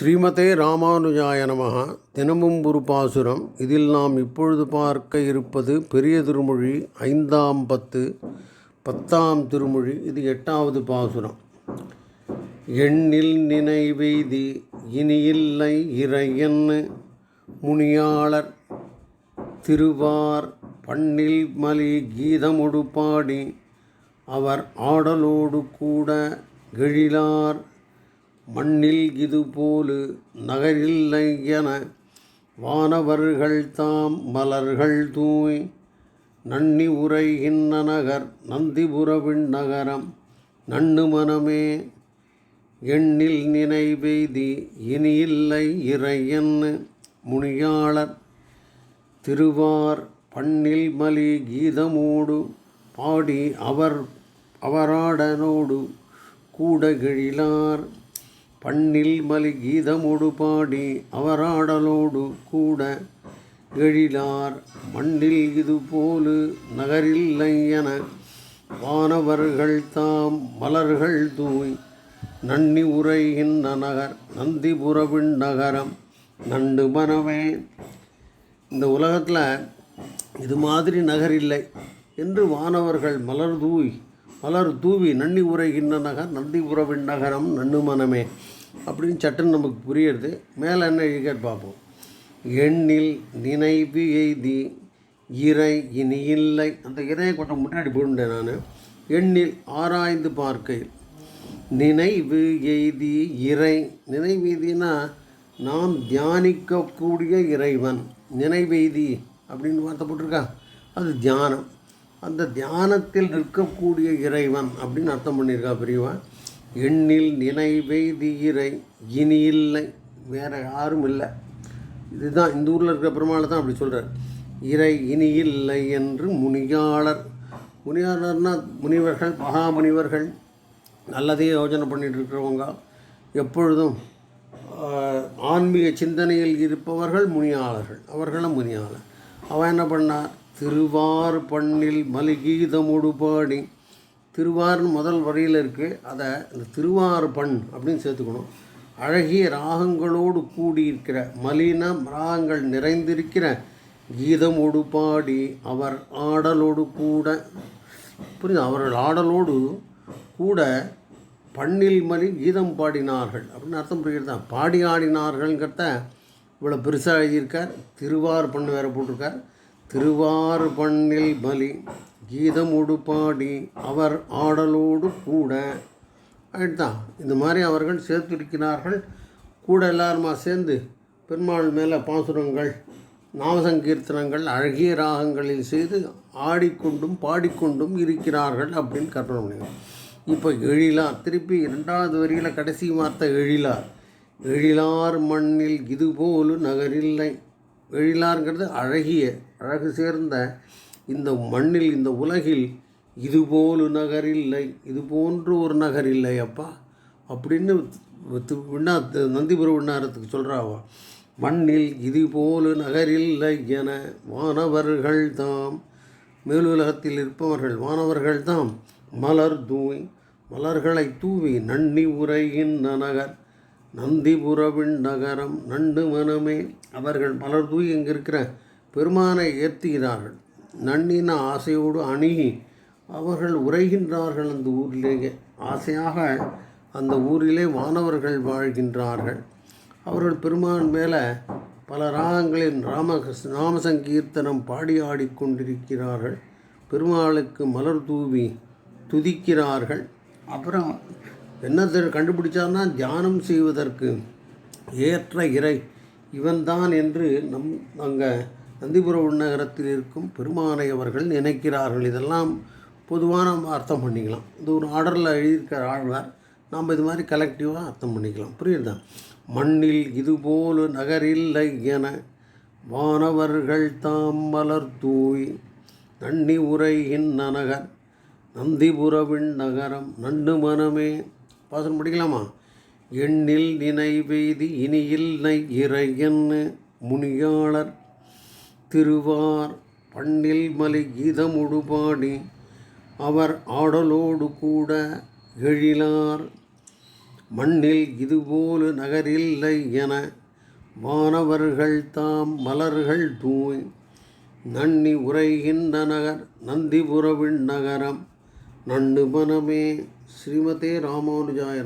ஸ்ரீமதே ராமானுஜாய நமகா. தினமும் ஒரு பாசுரம் இதில் நாம் இப்பொழுது பார்க்க இருப்பது பெரிய திருமொழி ஐந்தாம் பத்து பத்தாம் திருமொழி. இது எட்டாவது பாசுரம். எண்ணில் நினைவெய்தி இனியில்லை இறையன்னு முனியாளர் திருவார். பண்ணில் மலி கீதமொடு பாடி அவர் ஆடலோடு கூட கெழிலார். மண்ணில் இதுபோலு நகரில்லை என வானவர்கள் தாம் மலர்கள் தூய் நன்னி உரைகின்ற நகர் நந்திபுரவின் நகரம் நண்ணு மனமே எண்ணில் நினைவெய்தி இனியில்லை இறையன்னு முனியாளர் திருவார் பண்ணில் மலி கீதமோடு பாடி அவர் அவராடனோடு கூட கிழிலார் பண்ணில் மலி கீதமோடு பாடி அவராடலோடு கூட எழிலார் மண்ணில் இது போலு நகரில்லை என வானவர்கள் தாம் மலர்கள் தூய் நன்னி உரைகின்ற நகர் நந்திபுரவின் நகரம் நண்டு மனமே இந்த உலகத்தில் இது மாதிரி நகர் இல்லை என்று வானவர்கள் மலர் தூய் மலர் தூவி நன்னி உரைகின்ற நகர் நந்திபுரவின் நகரம் நன்னு மனமே அப்படின்னு சட்டுன்னு நமக்கு புரியுறது. மேலே என்ன எழுதிக்கார் பார்ப்போம் எண்ணில் நினைவு எய்தி இறை இனி இல்லை. அந்த இறையை கொஞ்சம் முன்னாடி போயிருந்தேன் நான். எண்ணில் ஆராய்ந்து பார்க்கையில். நினைவு எய்தி இறை. நினைவெய்தினா நாம் தியானிக்கக்கூடிய இறைவன். நினைவெய்தி அப்படின்னு வார்த்தை போட்டிருக்கா? அது தியானம். அந்த தியானத்தில் நிற்கக்கூடிய இறைவன் அப்படின்னு அர்த்தம் பண்ணியிருக்கா பெரியவன் எண்ணில் நினைவெய்தி இறை இனி இல்லை வேற யாரும் இல்லை. இதுதான் இந்த ஊரில் இருக்கிற பெருமாளை தான் அப்படி சொல்கிறார் இறை இனி இல்லை என்று முனியாளர். முனியாளர்னா முனிவர்கள் மகாமுனிவர்கள் நல்லதே யோஜனை பண்ணிட்டு இருக்கிறவங்க. எப்பொழுதும் ஆன்மீக சிந்தனையில் இருப்பவர்கள் முனியாளர்கள். அவர்களும் முனியாளர். அவன் என்ன பண்ணார்? திருவார் பண்ணில் மலிகீதமுடுபாடி திருவார்னு முதல் வரியில் இருக்குது அதை இந்த திருவார் பண் அப்படின்னு சேர்த்துக்கணும். அழகிய ராகங்களோடு கூடியிருக்கிற மலின ராகங்கள் நிறைந்திருக்கிற கீதமோடு பாடி அவர் ஆடலோடு கூட புரியுது? அவர்கள் ஆடலோடு கூட பண்ணில் மலி கீதம் பாடினார்கள். அப்படின்னு அர்த்தம் புரிகிறதா? பாடி ஆடினார்கள்ங்கிறத இவ்வளோ பெருசாக எழுதியிருக்கார். திருவார் பண்ணு வேறு போட்டிருக்கார். திருவார் பண்ணில் பலி கீதம் பாடி அவர் ஆடலோடு கூட. ஆயிட்டுதான் இந்த மாதிரி அவர்கள் சேர்த்திருக்கிறார்கள். கூட எல்லாருமா சேர்ந்து? பெருமாள் மேலே பாசுரங்கள் நாமசங்கீர்த்தனங்கள் அழகிய ராகங்களில் செய்து ஆடிக்கொண்டும் பாடிக்கொண்டும் இருக்கிறார்கள் அப்படின்னு கற்பனை இப்போ எழிலார் திருப்பி இரண்டாவது வரியில் கடைசி வார்த்தை எழிலார். எழிலார் மண்ணில் இதுபோலு நகரில்லை. எழிலார்ங்கிறது அழகிய அழகு சேர்ந்த இந்த மண்ணில் இந்த உலகில் இதுபோல் நகர் இல்லை இது போன்று ஒரு நகர் இல்லை அப்பா. அப்படின்னு விண்ணா நந்திபுர விண்ணாரத்துக்கு சொல்கிறாவா மண்ணில் இது நகர் நகரில்லை என வானவர்கள் தாம் மேலுலகத்தில் இருப்பவர்கள் வானவர்கள் தாம் மலர் தூய் மலர்களை தூவி நன்னி உரைகின்ற நகர் நந்திபுரவின் நகரம் நண்டு மனமே. அவர்கள் மலர் தூய் இங்கே இருக்கிற பெருமானை ஏற்றுகிறார்கள் நன்னின ஆசையோடு அணுகி அவர்கள் உரைகின்றார்கள் அந்த ஊரிலேயே. ஆசையாக அந்த ஊரிலே வானவர்கள் வாழ்கின்றார்கள். அவர்கள் பெருமான் மேலே பல ராகங்களின் ராம நாமசங்கீர்த்தனம் பாடி ஆடிக்கொண்டிருக்கிறார்கள் பெருமாளுக்கு மலர் தூவி துதிக்கிறார்கள். அப்புறம் என்ன கண்டுபிடிச்சார்னா தியானம் செய்வதற்கு ஏற்ற இறை இவன்தான் என்று நம் அங்கே நந்திபுர நகரத்தில் இருக்கும் பெருமானை அவர்கள் நினைக்கிறார்கள். இதெல்லாம் பொதுவாக நம்ம அர்த்தம் பண்ணிக்கலாம். இது ஒரு ஆர்டரில் எழுதியிருக்கிற ஆழ்வார். நாம் இது மாதிரி கலெக்டிவாக அர்த்தம் பண்ணிக்கலாம். புரியுதா? மண்ணில் இதுபோல நகரில்லை என வானவர்கள் தாம் மலர் தூய் நன்னி உரைகின்ற நகர் நந்திபுரவின் நகரம் நண்டு மனமே. பாசனம் படிக்கலாமா? எண்ணில் நினைவெய்தி இனியில் நை இறையன்னு முனியாளர் திருவார் பண்ணில் மலை கீதமுடு பாடி அவர் ஆடலோடு கூட எழிலார் மண்ணில் இதுபோல நகரில்லை என வானவர்கள் தாம் மலர்கள் தூய் நன்னி உரைகின்ற நகர் நந்திபுரவின் நகரம் நண்டு மனமே ஸ்ரீமதே ராமானுஜாய